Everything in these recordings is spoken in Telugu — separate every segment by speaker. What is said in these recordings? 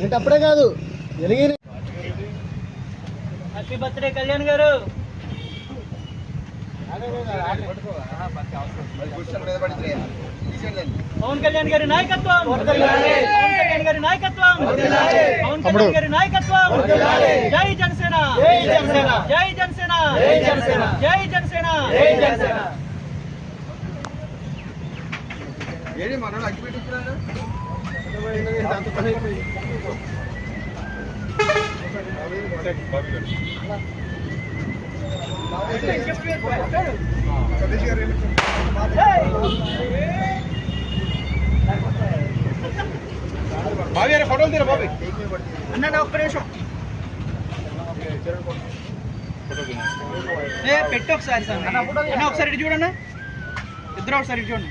Speaker 1: ఏంటి అప్పుడే కాదు? ఎలిగిన
Speaker 2: హ్యాపీ బర్త్డే కళ్యాణ్ గారు. పవన్ కళ్యాణ్ గారి నాయకత్వం. పవన్ కళ్యాణ్ గారి. నాయకత్వం. పవన్ కళ్యాణ్ గారి. నాయకత్వం. జై జనసేన. జై జనసేన. జై జనసేన. జై జనసేన. జై జనసేన జై జనసేన
Speaker 3: ఏడి మనోడు అగ్గి పెట్టించారు సతీష్ గారు బాబీ అరే ఫోటోలు తీరా బాబీ?
Speaker 2: అన్న ఒక్క నిమిషం. పెట్టు ఒకసారి సార్. అన్న ఒకసారి ఇటు చూడన్న? ఇద్దరు ఒకసారి ఇటు చూడండి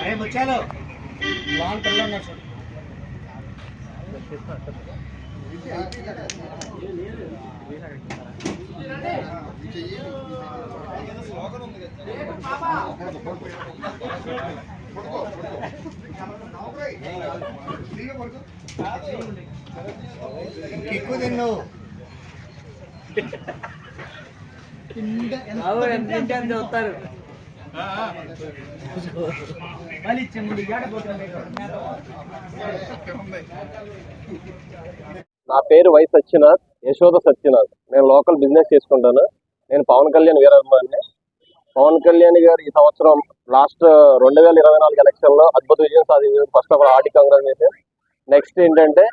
Speaker 1: అరే ముచ్చాలు లోన్ పిల్లలు ఎక్కువ తిన్నావు.
Speaker 2: ఎంత మళ్ళీ
Speaker 4: నా పేరు వై సత్యనాథ్ యశోద సత్యనాథ్. నేను లోకల్ బిజినెస్ చేసుకుంటాను. నేను పవన్ కళ్యాణ్ వీరాభిమాని పవన్ కళ్యాణ్ గారు ఈ సంవత్సరం లాస్ట్ రెండు వేల ఇరవై నాలుగు ఎలక్షన్లో అద్భుత విజయం సాధించారు. First of all hearty congratulation next ఏంటంటే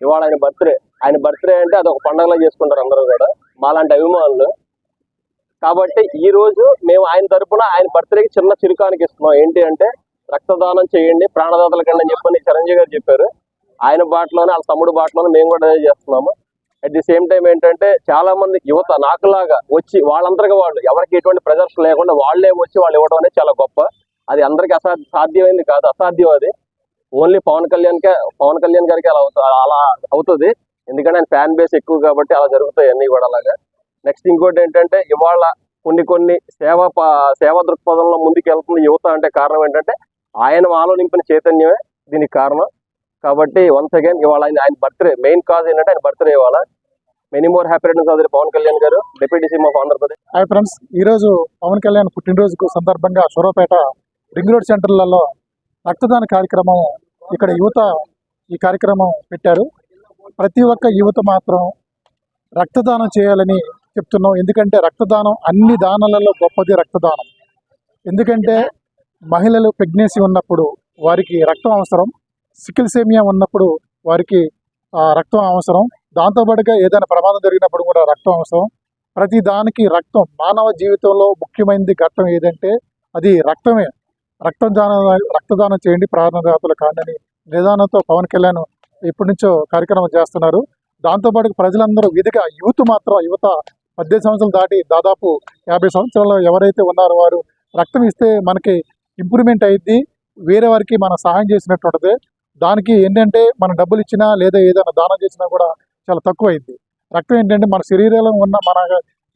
Speaker 4: ఇవాళ ఆయన బర్త్డే. ఆయన బర్త్డే అంటే అది ఒక పండగలా చేసుకుంటారు అందరూ కూడా. మాలాంటి అభిమానులు కాబట్టి ఈ రోజు మేము ఆయన తరపున ఆయన బర్త్డేకి చిన్న చిరుకానికి ఇస్తున్నాం. ఏంటి అంటే రక్తదానం చేయండి ప్రాణదాతల కండి అని చెప్పని చిరంజీవి గారు చెప్పారు. ఆయన బాటలోనే వాళ్ళ తమ్ముడు బాటలోనే మేము కూడా అదే చేస్తున్నాము. అట్ ది సేమ్ టైం ఏంటంటే చాలా మంది యువత నాకులాగా వచ్చి వాళ్ళందరికీ వాళ్ళు ఎవరికి ఎటువంటి ప్రెజర్స్ లేకుండా వాళ్ళే వచ్చి వాళ్ళు ఇవ్వడం అనేది చాలా గొప్ప. అది అందరికి అసాధ్య సాధ్యమైంది కాదు అసాధ్యం అది. ఓన్లీ పవన్ కళ్యాణ్కే పవన్ కళ్యాణ్ గారికి అలా అవుతుంది అలా అవుతుంది. ఎందుకంటే ఆయన ఫ్యాన్ బేస్ ఎక్కువ కాబట్టి అలా జరుగుతాయి అన్నీ కూడా అలాగా. నెక్స్ట్ ఇంకోటి ఏంటంటే ఇవాళ కొన్ని కొన్ని సేవ ప- సేవా దృక్పథంలో ముందుకు వెళ్తున్న యువత అంటే కారణం ఏంటంటే ఆయన మాలో నింపిన చైతన్యమే దీనికి కారణం. కాబట్టి వన్స్ అగైన్ ఇవాళ ఆయన ఆయన బర్త్డే మెయిన్ కాజ్ ఏంటంటే ఆయన బర్త్డే ఇవాళ. Many more happy returns of Pawan Kalyan garu deputy CM of Andhra Pradesh
Speaker 5: hi friends ఈరోజు పవన్ కళ్యాణ్ పుట్టినరోజుకు సందర్భంగా సూరపేట రింగ్ రోడ్ సెంటర్లలో రక్తదాన కార్యక్రమం ఇక్కడ యువత ఈ కార్యక్రమం పెట్టారు. ప్రతి ఒక్క యువత మాత్రం రక్తదానం చేయాలని చెప్తున్నాం ఎందుకంటే రక్తదానం అన్ని దానాలలో గొప్పది రక్తదానం. ఎందుకంటే మహిళలు ప్రెగ్నెన్సీ ఉన్నప్పుడు వారికి రక్తం అవసరం సికిల్ సేమియా ఉన్నప్పుడు వారికి రక్తం అవసరం. దాంతోపాటుగా ఏదైనా ప్రమాదం జరిగినప్పుడు కూడా రక్తం అవసరం. ప్రతి దానికి రక్తం మానవ జీవితంలో ముఖ్యమైనది ఘట్టం ఏదంటే అది రక్తమే. రక్తదానం రక్తదానం చేయండి ప్రాణదాతలు కాండని నిదానంతో పవన్ కళ్యాణ్ ఇప్పటి నుంచో కార్యక్రమం చేస్తున్నారు. దాంతోపాటు ప్రజలందరూ విధిగా యూత్ మాత్రం యువత పద్దెనిమిది సంవత్సరాలు దాటి దాదాపు యాభై సంవత్సరాలు ఎవరైతే ఉన్నారో వారు రక్తం ఇస్తే మనకి ఇంప్రూవ్మెంట్ అయ్యిద్ది వేరే వారికి మనం సహాయం చేసినట్టు ఉంటుంది. దానికి ఏంటంటే మనం డబ్బులు ఇచ్చినా లేదా ఏదైనా దానం చేసినా కూడా చాలా తక్కువ అయింది రక్తం ఏంటంటే మన శరీరంలో ఉన్న మన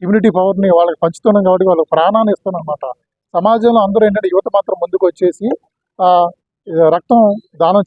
Speaker 5: ఇమ్యూనిటీ పవర్ని వాళ్ళకి పంచుతున్నాం కాబట్టి వాళ్ళకి ప్రాణాన్ని ఇస్తున్నాం అనమాట సమాజంలో అందరూ ఏంటంటే యువత మాత్రం ముందుకు వచ్చేసి రక్తం దానం